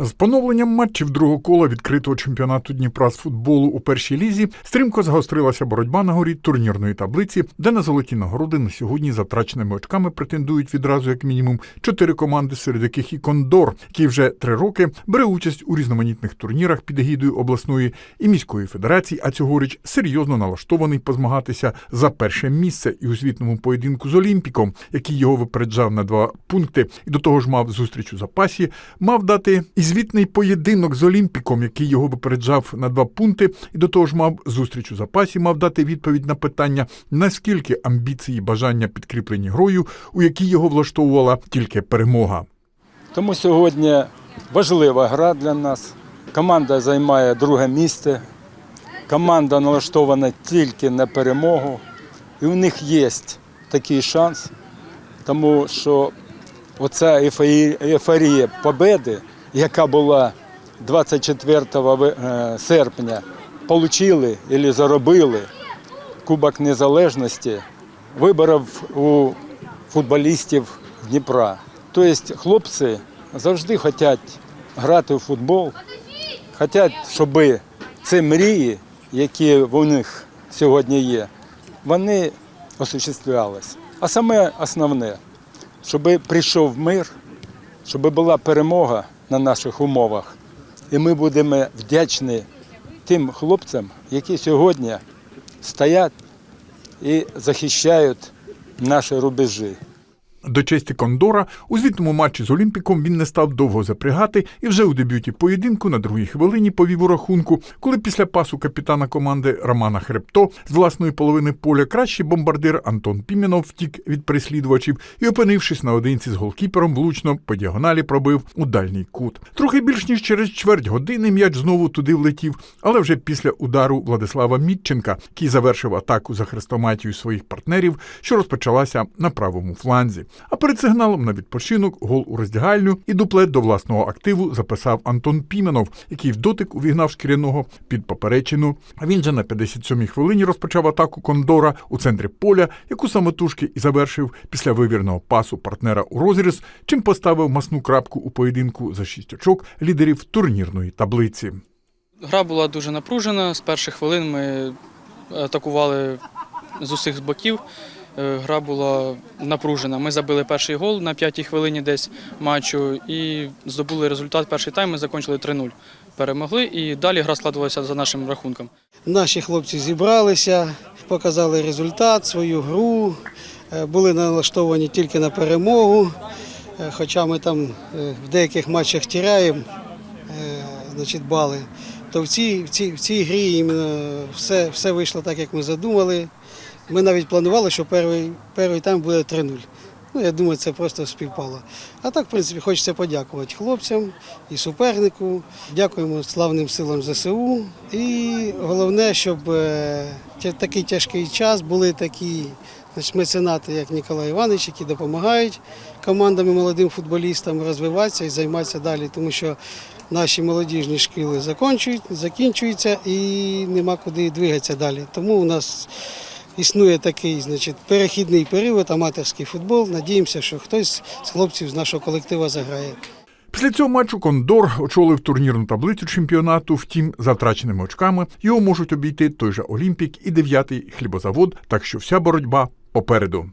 З поновленням матчів другого кола відкритого чемпіонату Дніпра з футболу у першій лізі стрімко загострилася боротьба на горі турнірної таблиці, де на золоті нагороди на сьогодні за втраченими очками претендують відразу як мінімум чотири команди, серед яких і Кондор, який вже три роки бере участь у різноманітних турнірах під егідою обласної і міської федерації, а цьогоріч серйозно налаштований позмагатися за перше місце і у звітному поєдинку з Олімпіком, який його випереджав на два пункти, і до того ж мав зустріч у запасі, мав дати і звітний поєдинок з Олімпіком, який його випереджав на два пункти, і до того ж мав зустріч у запасі, мав дати відповідь на питання, наскільки амбіції бажання підкріплені грою, у якій його влаштовувала тільки перемога. Тому сьогодні важлива гра для нас. Команда займає друге місце. Команда налаштована тільки на перемогу. І у них є такий шанс, тому що оця ейфорія- победи, яка була 24 е, серпня, отримали або заробили Кубок Незалежності, виборов у футболістів Дніпра. Тобто хлопці завжди хочуть грати в футбол, хочуть, щоб ці мрії, які у них сьогодні є, вони осуществлялись. А саме основне, щоб прийшов мир, щоб була перемога на наших умовах. І ми будемо вдячні тим хлопцям, які сьогодні стоять і захищають наші рубежі. До честі Кондора у звітному матчі з Олімпіком він не став довго запрягати і вже у дебюті поєдинку на другій хвилині повів у рахунку, коли після пасу капітана команди Романа Хребто з власної половини поля кращий бомбардир Антон Пімінов втік від переслідувачів і, опинившись наодинці з голкіпером, влучно по діагоналі пробив у дальній кут. Трохи більш ніж через чверть години м'яч знову туди влетів, але вже після удару Владислава Мітченка, який завершив атаку за хрестоматію своїх партнерів, що розпочалася на правому фланзі. А перед сигналом на відпочинок, гол у роздягальню і дуплет до власного активу записав Антон Піменов, який в дотик увігнав шкіряного під поперечину. А він же на 57-й хвилині розпочав атаку Кондора у центрі поля, яку самотужки і завершив після вивірного пасу партнера у розріз, чим поставив масну крапку у поєдинку за шість очок лідерів турнірної таблиці. Гра була дуже напружена. З перших хвилин ми атакували з усіх боків. Е, Гра була напружена. Ми забили перший гол на п'ятій хвилині десь матчу і здобули результат. Перший тайм ми закінчили 3-0. Перемогли і далі гра складувалася за нашим рахунком. Наші хлопці зібралися, показали результат, свою гру, е, були налаштовані тільки на перемогу. Е, Хоча ми там в деяких матчах тіряємо значить, бали, то в цій, в цій, в цій грі все, все вийшло так, як ми задумали. Ми навіть планували, що перший, перший тайм буде 3-0. Ну, я думаю, це просто співпало. А так, в принципі, хочеться подякувати хлопцям і супернику. Дякуємо славним силам ЗСУ. І головне, щоб е, такий тяжкий час були такі значить, меценати, як Ніколай Іванович, які допомагають командам і молодим футболістам розвиватися і займатися далі, тому що наші молодіжні шкіли закінчують, закінчуються і нема куди двигатися далі. Тому у нас існує такий значить, перехідний період, аматорський футбол. Надіємося, що хтось з хлопців з нашого колектива заграє. Після цього матчу Кондор очолив турнірну таблицю чемпіонату. Втім, за втраченими очками його можуть обійти той же Олімпік і дев'ятий хлібозавод, так що вся боротьба попереду.